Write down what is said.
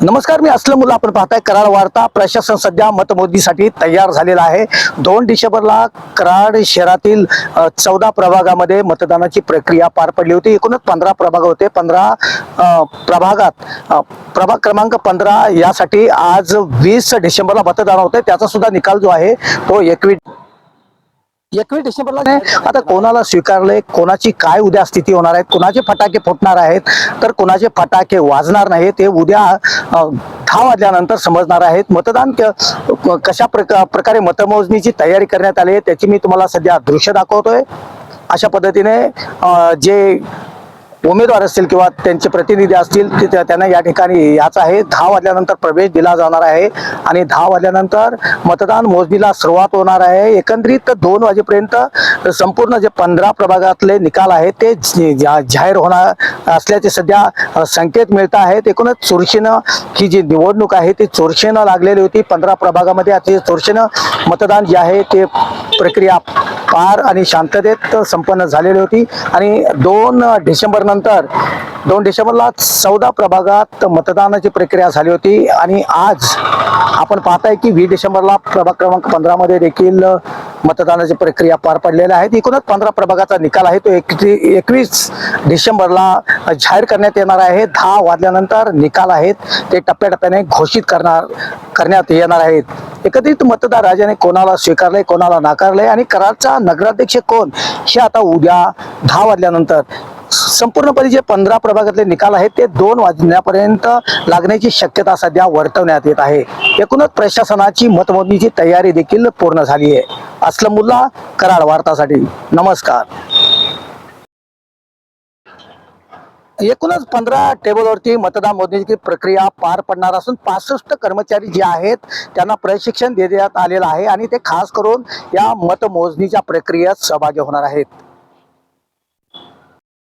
नमस्कार मी असलं मुलं आपण पाहताय कराड वार्ता. प्रशासन सध्या मतमोजणीसाठी तयार झालेला आहे. दोन डिसेंबरला कराड शहरातील चौदा प्रभागामध्ये मतदानाची प्रक्रिया पार पडली होती. एकूणच पंधरा प्रभाग होते. पंधरा प्रभागात प्रभाग क्रमांक पंधरा यासाठी आज वीस डिसेंबरला मतदान होते त्याचा सुद्धा निकाल जो आहे तो एकवीस एकवीस डिसेंबरला नाही, आता कोणाला स्वीकारले कोणाची काय उद्या स्थिती होणार आहे कोणाचे फटाके फुटणार आहेत तर कोणाचे फटाके वाजणार नाहीत ते उद्या दहा वाजल्यानंतर समजणार आहेत. मतदान कशा प्रका प्रकारे मतमोजणीची तयारी करण्यात आली आहे त्याची मी तुम्हाला सध्या दृश्य दाखवतोय. अशा पद्धतीने जे उमेदवार असतील किंवा त्यांचे प्रतिनिधी असतील ते त्यांना या ठिकाणी याचा आहे. दहा वाजल्यानंतर प्रवेश दिला जाणार आहे. आणि दहा वाजल्यानंतर मतदान मोजणीला सुरुवात होणार आहे. एकंदरीत दोन वाजेपर्यंत संपूर्ण जे पंधरा प्रभागातले निकाल आहेत ते जा- जाहीर होणार असल्याचे सध्या संकेत मिळत आहेत. एकूणच चुरशीनं ही जी निवडणूक आहे ती चुरशीनं लागलेली होती. पंधरा प्रभागामध्ये आता चुरशीनं मतदान जे आहे ते प्रक्रिया पार आणि शांततेत संपन्न झालेली होती. आणि दोन डिसेंबर नंतर दोन डिसेंबरला चौदा प्रभागात मतदानाची प्रक्रिया झाली होती आणि आज आपण पाहताय की वीस डिसेंबरला प्रभाग क्रमांक पंधरामध्ये देखील मतदानाची प्रक्रिया पार पडलेल्या आहेत एकूणच पंधरा प्रभागाचा निकाल आहे. तो एकवीस डिसेंबरला जाहीर करण्यात येणार आहे. दहा वाजल्यानंतर निकाल आहेत. ते टप्प्याटप्प्याने घोषित करणार करण्यात येणार आहेत. एकत्रित मतदार राजाने कोणाला स्वीकारले कोणाला नाकारले आणि कराडचा नगराध्यक्ष कोण? हे आता उद्या दहा वाजल्यानंतर संपूर्णपणे जे पंधरा प्रभागातले निकाल आहेत ते दोन वाजण्यापर्यंत लागण्याची शक्यता सध्या वर्तवण्यात येत आहे. एकूणच प्रशासनाची मतमोजणीची तयारी देखील पूर्ण झाली आहे. असलम मुल्ला कराड वार्तासाठी. नमस्कार. एकूणच पंधरा टेबलवरती मतदान मोजणीची प्रक्रिया पार पडणार असून पासष्ट कर्मचारी जे आहेत त्यांना प्रशिक्षण देण्यात आलेलं आहे आणि ते खास करून या मतमोजणीच्या प्रक्रियेत सहभागी होणार आहेत.